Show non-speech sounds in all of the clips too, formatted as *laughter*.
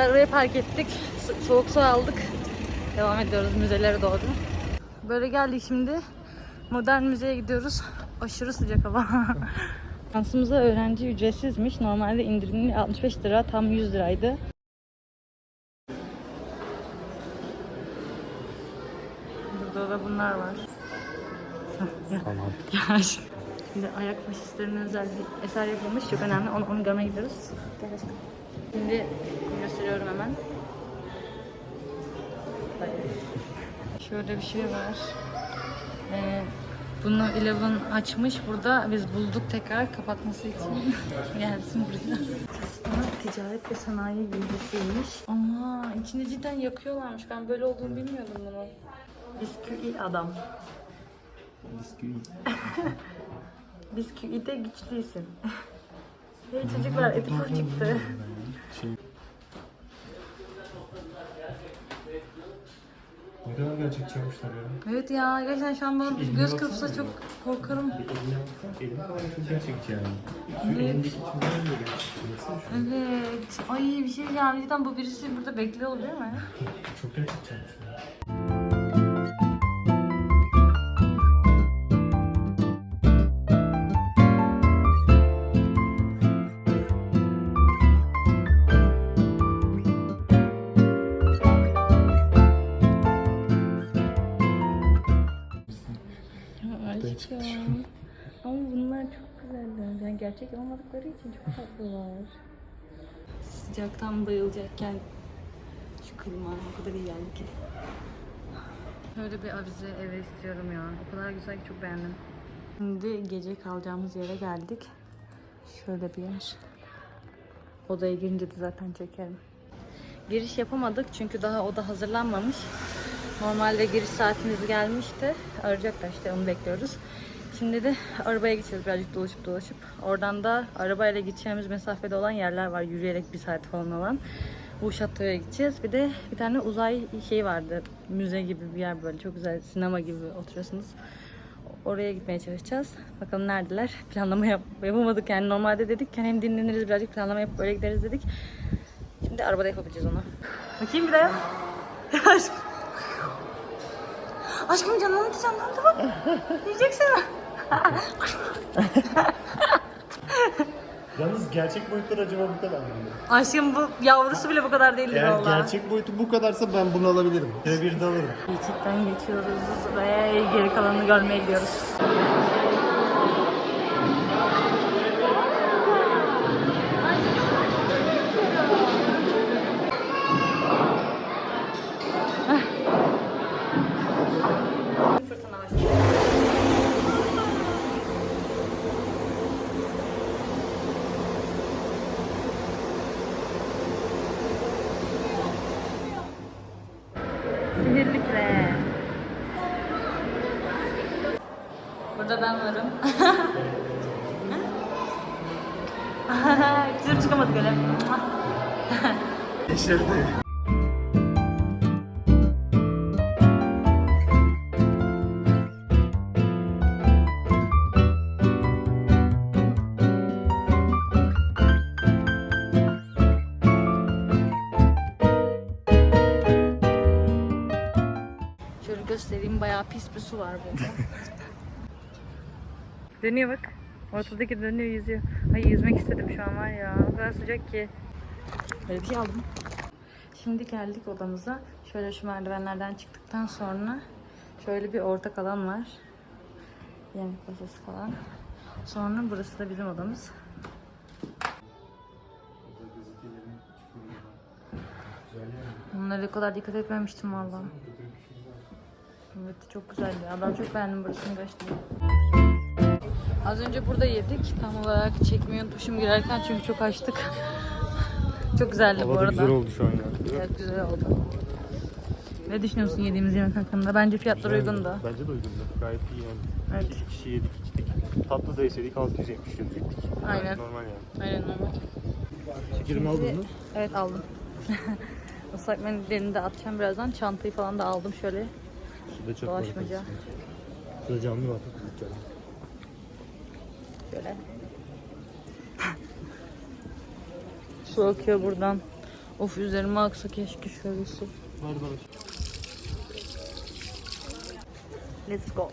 Arabaya park ettik. So- soğuk su aldık. Devam ediyoruz müzelere doğru. Böyle geldik şimdi. Modern müzeye gidiyoruz. Aşırı sıcak hava. *laughs* Şansımıza öğrenci ücretsizmiş. Normalde indirimli 65 lira, tam 100 liraydı. Burada da bunlar var. Ya aşkım. Şimdi ayak faşistlerinin özel bir eser yapılmış. Çok önemli. Onu, onu görmeye gidiyoruz. Gel aşkım. Şimdi gösteriyorum hemen. Şöyle bir şey var. Ee, bunu Eleven açmış burada. Biz bulduk tekrar kapatması için. *laughs* Gelsin buraya. Kısmı ticaret ve sanayi bilgisiymiş. Ama içinde cidden yakıyorlarmış. Ben böyle olduğunu bilmiyordum bunu. Bisküvi adam. *laughs* Bisküvide güçlüysün. hey çocuklar epifur çıktı. Ne kadar gerçekçi yapmışlar ya. Evet ya gerçekten şu an bana bir göz kırpsa çok korkarım. Eline baksana, eline falan çok gerçekçi yani. Şu Evet. elindeki gerçekçi. Baksana şu. Evet. Ay bir şey diyeceğim. Cidden bu birisi burada bekliyor değil mi? *laughs* Çok gerçekçi yapmışlar. Gerçek olmadıkları için çok tatlılar. Sıcaktan bayılacakken şu klima o kadar iyi geldi ki. Böyle bir avize eve istiyorum ya. O kadar güzel ki çok beğendim. Şimdi gece kalacağımız yere geldik. Şöyle bir yer. Odaya girince de zaten çekerim. Giriş yapamadık çünkü daha oda hazırlanmamış. Normalde giriş saatimiz gelmişti. Arayacaklar işte onu bekliyoruz. Şimdi de arabaya gideceğiz birazcık dolaşıp dolaşıp. Oradan da arabayla gideceğimiz mesafede olan yerler var. Yürüyerek bir saat falan olan. Bu şatoya gideceğiz. Bir de bir tane uzay şey vardı. Müze gibi bir yer böyle. Çok güzel sinema gibi oturuyorsunuz. Oraya gitmeye çalışacağız. Bakalım neredeler. *laughs* Planlama yap yapamadık yani. Normalde dedik ki hem dinleniriz birazcık planlama yapıp öyle gideriz dedik. Şimdi arabada yapabileceğiz onu. Bakayım bir de. *laughs* Aşkım. Canlandı canlandı bak. Yiyeceksin. Yalnız gerçek boyutlar acaba bu kadar mı? Aşkım bu yavrusu bile bu kadar değildi Eğer valla. gerçek boyutu bu kadarsa ben bunu alabilirim. Bir de alırım. Geçitten geçiyoruz ve geri kalanını görmeye gidiyoruz. Ben varım. *laughs* Güzel çıkamadık öyle. İçeride. Şöyle göstereyim bayağı pis bir su var burada. *laughs* dönüyor bak. Ortadaki dönüyor yüzüyor. Ay yüzmek istedim şu an var ya. O kadar sıcak ki. Bir şey aldım. Şimdi geldik odamıza. Şöyle şu merdivenlerden çıktıktan sonra şöyle bir ortak alan var. Yemek masası falan. Sonra burası da bizim odamız. Bunlara o kadar dikkat etmemiştim vallahi. Evet çok güzeldi. Ben çok beğendim burasını gerçekten. Az önce burada yedik. Tam olarak çekmeyi unutmuşum girerken çünkü çok açtık. *laughs* çok güzeldi bu Hava da arada. güzel oldu şu an ya. Evet güzel oldu. Ne düşünüyorsun yediğimiz yemek hakkında? Bence fiyatlar Güzeldi. uygundu. Bence de uygundu. Gayet iyi yani. Evet. İki kişi yedik içtik. Tatlı da yeseydik 670 lira ettik. Aynen. Normal yani. Aynen normal. Şekerimi aldın mı? Evet aldım. *laughs* Islak mendillerini de atacağım birazdan. Çantayı falan da aldım şöyle. Şurada çöp Dolaşmaca. var. Şurada canlı var. Şöyle. *laughs* Su akıyor buradan. Of üzerime aksa keşke şöyle su. Let's go.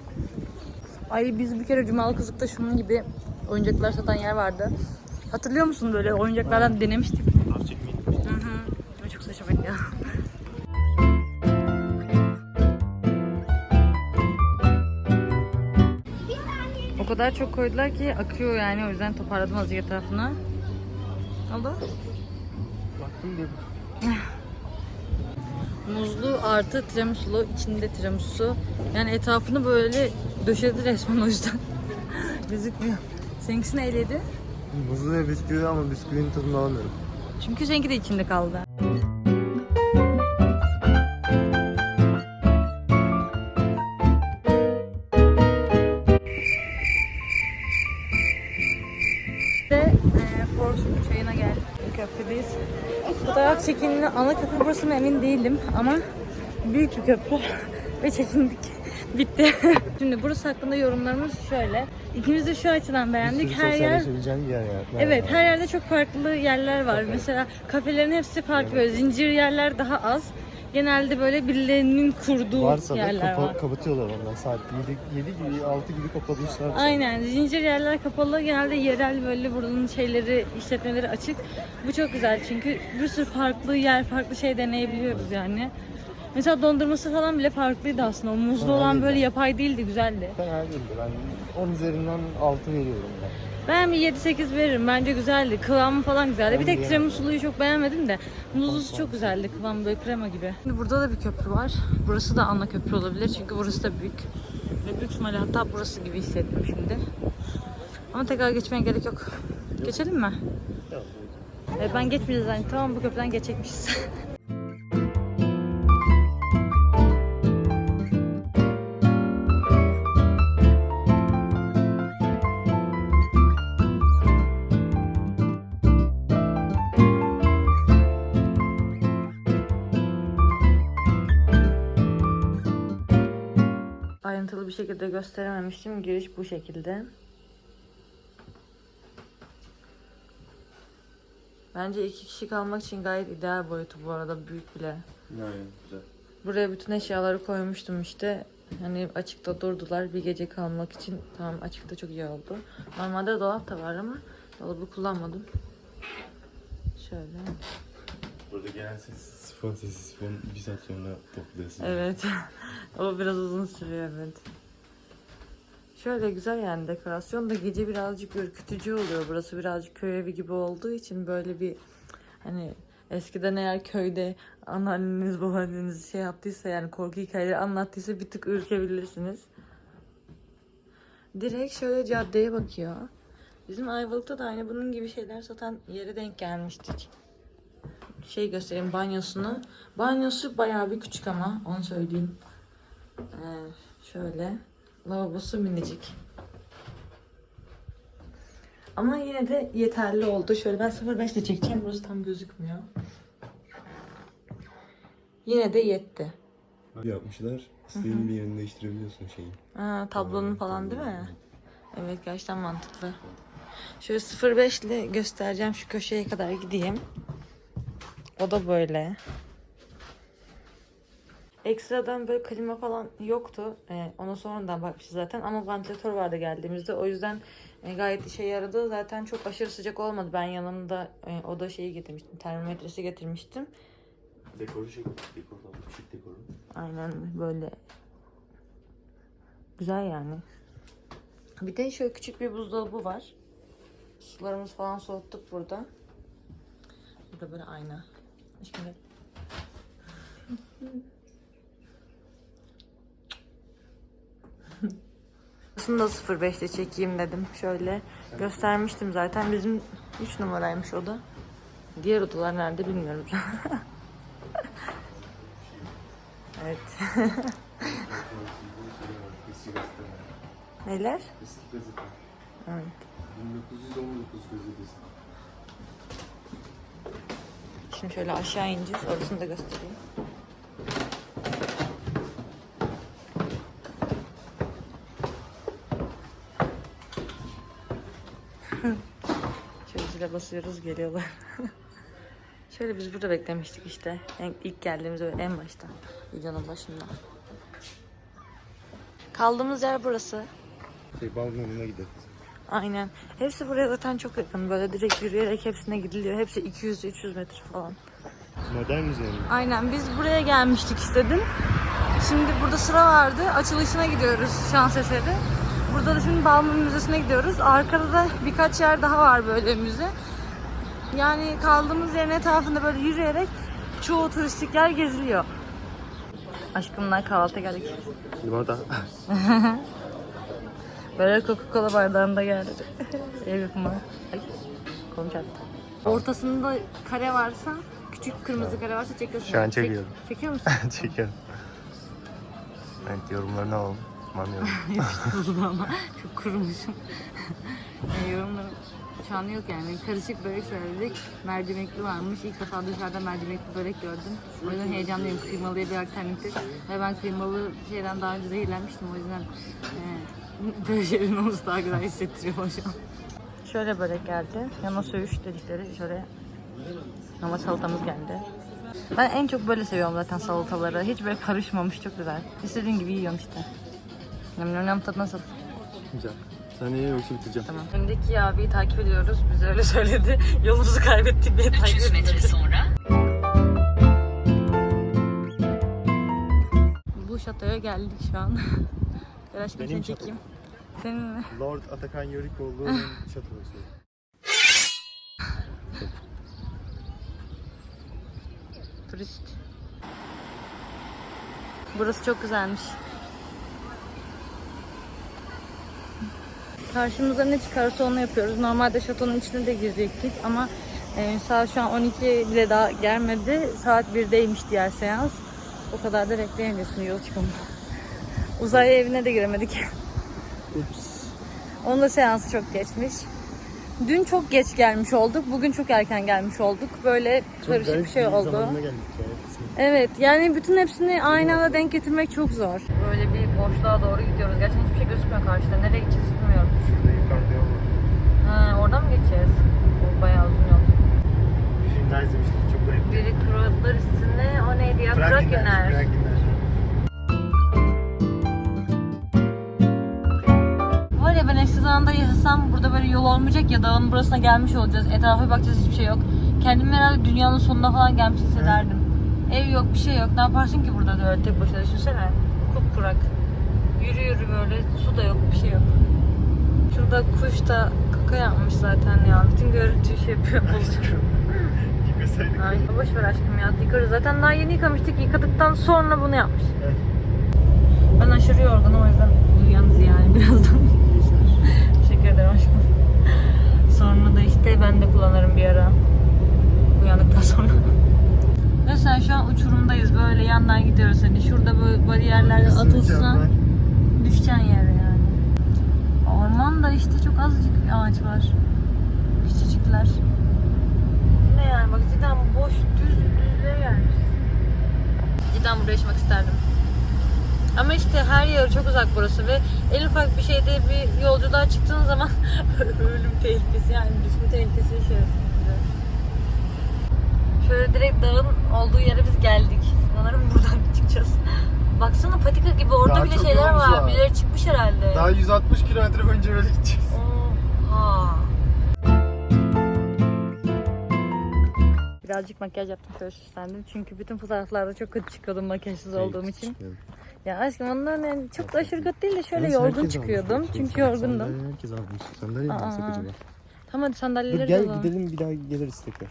Ay biz bir kere Cumalı Kızık'ta şunun gibi oyuncaklar satan yer vardı. Hatırlıyor musun böyle oyuncaklardan denemiştik. Kadar çok koydular ki akıyor yani o yüzden toparladım azıcık etrafına. Oldu. Baktım diye *sighs* Muzlu artı tiramisulu, içinde tiramisu. Yani etrafını böyle döşedi resmen o yüzden. *laughs* Gözükmüyor. Seninkisi neyliydi? Muzlu ve bisküvi ama bisküvinin tadını alamıyorum. Çünkü seninki de içinde kaldı. Çekimini ana köprü burası mı emin değilim ama büyük bir köprü *laughs* ve çekindik. *laughs* Bitti. *laughs* Şimdi burası hakkında yorumlarımız şöyle. İkimiz de şu açıdan beğendik. Her yer bir yer yani. Evet, her yerde çok farklı yerler var. Mesela kafelerin hepsi farklı. Zincir yerler daha az. Genelde böyle birilerinin kurduğu Varsa da yerler kapa- var. kapatıyorlar ondan. Saat 7, 7 gibi 6 gibi kapatmışlar. Aynen. Zincir yerler kapalı. Genelde yerel böyle buranın şeyleri, işletmeleri açık. Bu çok güzel çünkü bir sürü farklı yer, farklı şey deneyebiliyoruz yani. Mesela dondurması falan bile farklıydı aslında. O muzlu Ha, olan iyiydi. böyle yapay değildi, güzeldi. Fena değildi. Ben 10 üzerinden 6 veriyorum ben. Ben bir 7-8 veririm. Bence güzeldi. Kıvamı falan güzeldi. Bir tek de tiramisuluyu çok beğenmedim de muzlusu çok güzeldi. Kıvamı böyle krema gibi. Şimdi burada da bir köprü var. Burası da ana köprü olabilir çünkü burası da büyük. Ve büyük ihtimalle hatta burası gibi hissettim şimdi. Ama tekrar geçmeye gerek yok. Geçelim mi? Evet, ben geçmeyeceğiz yani. Tamam bu köprüden geçecekmişiz. *laughs* şekilde gösterememiştim. Giriş bu şekilde. Bence iki kişi kalmak için gayet ideal boyutu bu arada büyük bile. Yani güzel. Buraya bütün eşyaları koymuştum işte. Hani açıkta durdular bir gece kalmak için. Tamam açıkta çok iyi oldu. Normalde dolap da var ama dolabı kullanmadım. Şöyle. Burada gelen ses, sifon sesi, sifon bir saat sonra topluyorsun. Evet. *laughs* o biraz uzun sürüyor evet. Şöyle güzel yani dekorasyon da gece birazcık ürkütücü oluyor. Burası birazcık köy evi gibi olduğu için böyle bir hani eskiden eğer köyde anneanneniz babaanneniz şey yaptıysa yani korku hikayeleri anlattıysa bir tık ürkebilirsiniz. Direkt şöyle caddeye bakıyor. Bizim Ayvalık'ta da aynı bunun gibi şeyler satan yere denk gelmiştik şey göstereyim banyosunu. Banyosu bayağı bir küçük ama onu söyleyeyim. Ee, şöyle. Lavabosu minicik. Ama yine de yeterli oldu. Şöyle ben 0.5 ile çekeceğim. Burası tam gözükmüyor. Yine de yetti. Yapmışlar. İstediğin bir yerini değiştirebiliyorsun şeyin. Ha, tablonun falan değil mi? Evet gerçekten mantıklı. Şöyle 0.5 ile göstereceğim şu köşeye kadar gideyim. O da böyle. Ekstradan böyle klima falan yoktu. Ee, ona sonradan bakmışız zaten ama vantilatör vardı geldiğimizde. O yüzden e, gayet işe yaradı. Zaten çok aşırı sıcak olmadı. Ben yanımda e, oda şeyi getirmiştim. Termometresi getirmiştim. Dekoru şey, dekor falan, küçük dekoru. Aynen böyle. Güzel yani. Bir de şöyle küçük bir buzdolabı var. Sularımız falan soğuttuk burada. Burada böyle ayna. Şimdi Burasını da 05'te çekeyim dedim. Şöyle göstermiştim zaten. Bizim 3 numaraymış o da. Diğer odalar nerede bilmiyorum. *laughs* evet. Neler? Eski gazete. Evet. 1919 gazetesi. Şimdi şöyle aşağı ineceğiz. Orasını da göstereyim. Şöyle zile basıyoruz geliyorlar. *laughs* Şöyle biz burada beklemiştik işte. En, ilk geldiğimiz en başta. Videonun başında. Kaldığımız yer burası. Şey, balkonuna gidelim. Aynen. Hepsi buraya zaten çok yakın. Böyle direkt yürüyerek hepsine gidiliyor. Hepsi 200-300 metre falan. Modern müze mi? Aynen biz buraya gelmiştik istedim. Şimdi burada sıra vardı. Açılışına gidiyoruz şans eseri. Burada da şimdi Balmum Müzesi'ne gidiyoruz. Arkada da birkaç yer daha var böyle müze. Yani kaldığımız yerin etrafında böyle yürüyerek çoğu turistik yer geziliyor. Aşkımla kahvaltıya geldik. Limonata. *laughs* Böyle Coca-Cola bardağında geldi. *laughs* Ev yapımı. Çarptı. Ortasında kare varsa, küçük kırmızı kare varsa çekiyorsun. Şu an Çek- çekiyorum. çekiyor *laughs* musun? Çekelim. Evet yorumlarını alalım. Anlıyorum. *laughs* Yapıştırıldı ama çok kurumuşum. yani yorumlarım şu an yok yani. Karışık börek söyledik. Mercimekli varmış. İlk defa dışarıda mercimekli börek gördüm. O yüzden heyecanlıyım. Kıymalıya bir alternatif. Ve ben kıymalı şeyden daha önce zehirlenmiştim. O yüzden e, böyle şeylerin olması daha güzel hissettiriyor şu an. Şöyle börek geldi. Yana söğüş dedikleri şöyle ama salatamız geldi. Ben en çok böyle seviyorum zaten salataları. Hiç böyle karışmamış çok güzel. İstediğin gibi yiyorum işte. Yum yum yum tadı nasıl? Güzel. Sen ye yoksa bitireceğim. Tamam. Öndeki abiyi takip ediyoruz. Bize öyle söyledi. *laughs* Yolumuzu kaybettik diye takip ediyoruz. Bu şatoya geldik şu an. *laughs* Gel aşkım Benim seni şatom. çekeyim. Senin mi? Lord Atakan Yörükoğlu'nun *laughs* şatosu. Turist. Burası çok güzelmiş. Karşımıza ne çıkarsa onu yapıyoruz. Normalde şatonun içine de girecektik ama e, saat şu an 12 bile daha gelmedi. Saat 1'deymiş diğer seans. O kadar da bekleyemiyorsun yol çıkımı. *laughs* Uzay evine de giremedik. Ups. Onun da seansı çok geçmiş. Dün çok geç gelmiş olduk. Bugün çok erken gelmiş olduk. Böyle karışık bir şey oldu. Ya. Evet yani bütün hepsini aynı anda denk getirmek çok zor. Böyle bir boşluğa doğru gidiyoruz. Gerçekten hiçbir şey gözükmüyor karşıda. Nereye gideceğiz bilmiyorum. Şurada yukarıda yol var. Ha, oradan mı geçeceğiz? O bayağı uzun yol. Bir film daha izlemiştim. Çok garip. Biri Kuratlar üstünde o neydi ya? Kurak Frankenler. Yener. Frankenler. Var ya ben eski zamanda yaşasam burada böyle yol olmayacak ya dağın burasına gelmiş olacağız. Etrafa bakacağız hiçbir şey yok. Kendimi herhalde dünyanın sonuna falan gelmiş hissederdim. Ev yok bir şey yok. Ne yaparsın ki burada böyle tek başına düşünsene. Kupkurak. Yürü yürü böyle su da yok bir şey yok. Şurada kuş da kaka yapmış zaten ya. Bütün görüntüyü şey yapıyor. *laughs* bozuyor. Yıkasaydık. Ay boş ver aşkım ya. Yıkarız. Zaten daha yeni yıkamıştık. Yıkadıktan sonra bunu yapmış. Evet. Ben aşırı yorgunum o yüzden uyuyanız yani *laughs* birazdan. Teşekkür ederim aşkım. Sonra da işte ben de kullanırım bir ara. Uyandıktan sonra. Mesela şu an uçurumdayız. Böyle yandan gidiyoruz hani. Şurada böyle bariyerler atılsa düşeceksin yere yani. Ormanda işte çok azıcık ağaç var. Küçücükler. Ne yani bak cidden boş düz düzlüğe gelmiş. Cidden burada yaşamak isterdim. Ama işte her yer çok uzak burası ve en ufak bir şeyde bir yolculuğa çıktığın zaman *laughs* ölüm tehlikesi yani düşme tehlikesi yaşıyorsun. Şöyle direkt dağın olduğu yere biz geldik. Sanırım buradan çıkacağız. Baksana patika gibi orada Daha bile çok şeyler yolumuz var. var. Birileri çıkmış herhalde. Daha 160 kilometre boyunca böyle gideceğiz. Oha. Birazcık makyaj yaptım şöyle süslendim. Çünkü bütün fotoğraflarda çok kötü çıkıyordum makyajsız olduğum için. Ya aşkım ondan yani çok da aşırı kötü değil de şöyle yorgun çıkıyordum. Çünkü yorgundum. Sandalye herkes almış. Sandalye mi Aa. alsak acaba? Tamam hadi Dur sandalyeleri gel alalım. gidelim bir daha geliriz tekrar.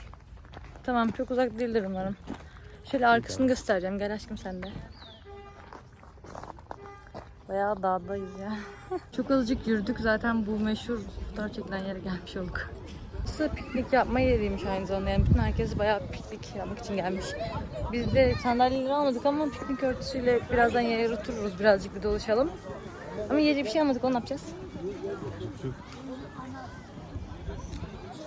Tamam çok uzak değildir umarım. Şöyle arkasını göstereceğim. Gel aşkım sen de. Bayağı dağdayız ya. *laughs* çok azıcık yürüdük zaten bu meşhur fotoğraf çekilen yere gelmiş olduk. Burası piknik yapma yeriymiş aynı zamanda. Yani bütün herkes bayağı piknik yapmak için gelmiş. Biz de sandalyeleri almadık ama piknik örtüsüyle birazdan yere otururuz. Birazcık bir dolaşalım. Ama yiyecek bir şey almadık. Onu ne yapacağız?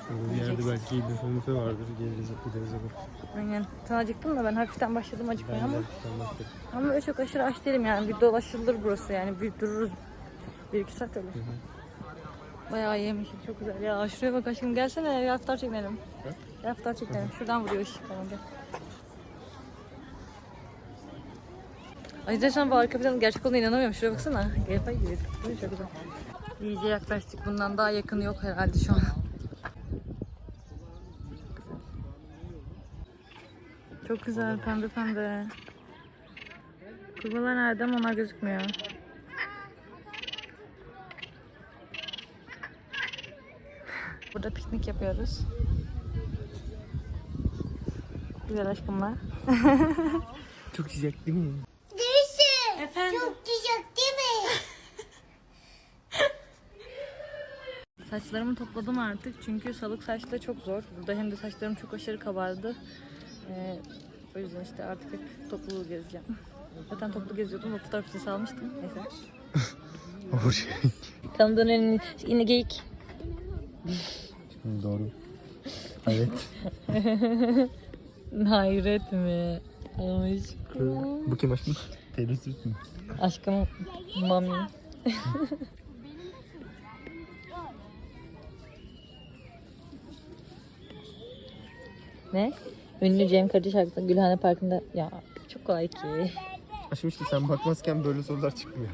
Bir yerde belki bir büfe vardır. Geliriz gideriz ama. Aynen. Sen acıktın da ben hafiften başladım acıkmaya ama. Bakarım. Ama öyle çok aşırı aç değilim yani. Bir dolaşılır burası yani. Bir dururuz. Bir iki saat öyle. Bayağı yemişim. Çok güzel. Ya şuraya bak aşkım gelsene bir hafta çekelim. Ha? Fotoğraf çekelim. Şuradan vuruyor ışık. Tamam gel. Ay sen bu arka planın gerçek olduğuna inanamıyorum. Şuraya baksana. Yapay gibi. Değil mi? Çok güzel. İyice yaklaştık. Bundan daha yakını yok herhalde şu an. Çok güzel pembe pembe. Kurbağalar nerede ama onlar gözükmüyor. Burada piknik yapıyoruz. Güzel aşkımla. *laughs* Çok sıcak değil mi? Efendim? Çok güzel değil mi? *laughs* Saçlarımı topladım artık çünkü salık saçla çok zor. Burada hem de saçlarım çok aşırı kabardı. Ee, o yüzden işte artık hep toplu gezeceğim. Zaten toplu geziyordum. O fotoğraf için salmıştım. Neyse. O şey. Kanadın önünü yine geyik. Doğru. Evet. *laughs* Hayret mi? Aşkım. Bu kim aşkım? Taylor Swift mi? Aşkım mami. ne? Ünlü Cem Karaca şarkısı Gülhane Parkı'nda ya çok kolay ki. Aşkım işte sen bakmazken böyle sorular çıkmıyor.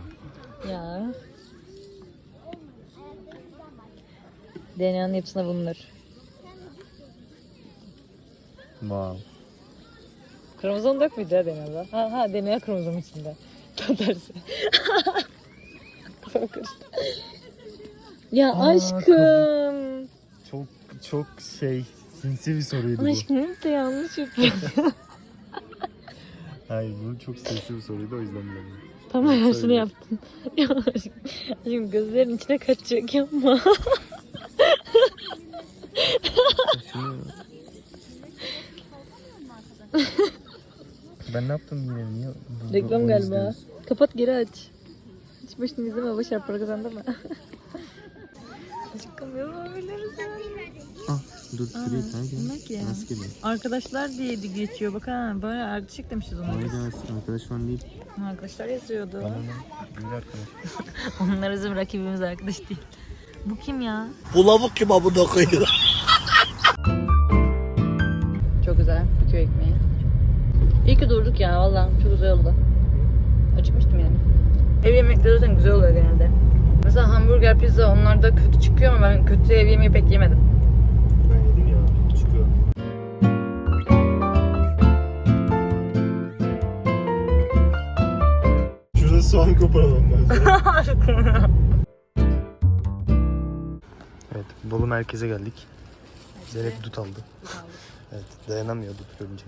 Ya. DNA'nın yapısına bulunur. Wow. Kromozom yok muydu ya DNA'da? Ha, ha DNA kromozom içinde. Tam tersi. Kafam karıştı. Ya Aa, aşkım. Çok çok şey sinsi bir soruydu bu. Aşkım de yanlış yapıyorsun. *laughs* Hayır bu çok sinsi bir soruydu o yüzden bilemedim. Tam ayarını Söyle. yaptın. *laughs* Ya aşkım, aşkım gözlerin içine kaçacak yapma. *laughs* Ben ne yaptım yine? Niye? bu- Reklam galiba. Kapat geri aç. Hiç başını izleme boş ver para kazandırma. Aşkım yapabiliriz ya. Ah dur şuraya kanka. ya. Rastgele. Arkadaşlar diye de geçiyor. Bak ha böyle ardışık demişiz ona. Hayır arkadaş falan değil. Arkadaşlar yazıyordu. Bana ne? Arkadaş. Onlar bizim rakibimiz arkadaş değil. Bu kim ya? Bu lavuk kim amına koyuyor? Çok güzel. Köy ekmeği. İyi ki durduk ya valla. Çok güzel oldu. Acıkmıştım yani. Ev yemekleri zaten güzel oluyor genelde. Mesela hamburger, pizza onlar da kötü çıkıyor ama ben kötü ev yemeği pek yemedim. Koparalım *laughs* evet, Bolu merkeze geldik. Zeynep dut aldı. Evet, dayanamıyor dut görünce.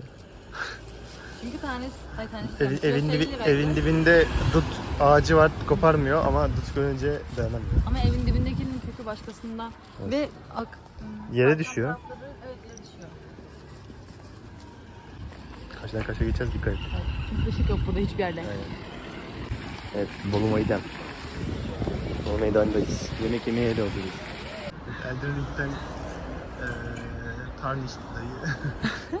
Çünkü tanesi, ay tanesi. Evi- evin, dibi, evin dibinde dut ağacı var, koparmıyor ama dut görünce dayanamıyor. Ama evin dibindekinin kökü başkasında. Evet. Ve ak... Yere düşüyor. Evet yere düşüyor. Kaçtan kaça geçeceğiz dikkat et. Çünkü ışık yok burada hiçbir yerde. Evet, Bolu Meydan. Bolu Meydan'dayız. Yemek yemeye de oturuyoruz. Eldranik'ten eee Tarnish dayı *laughs*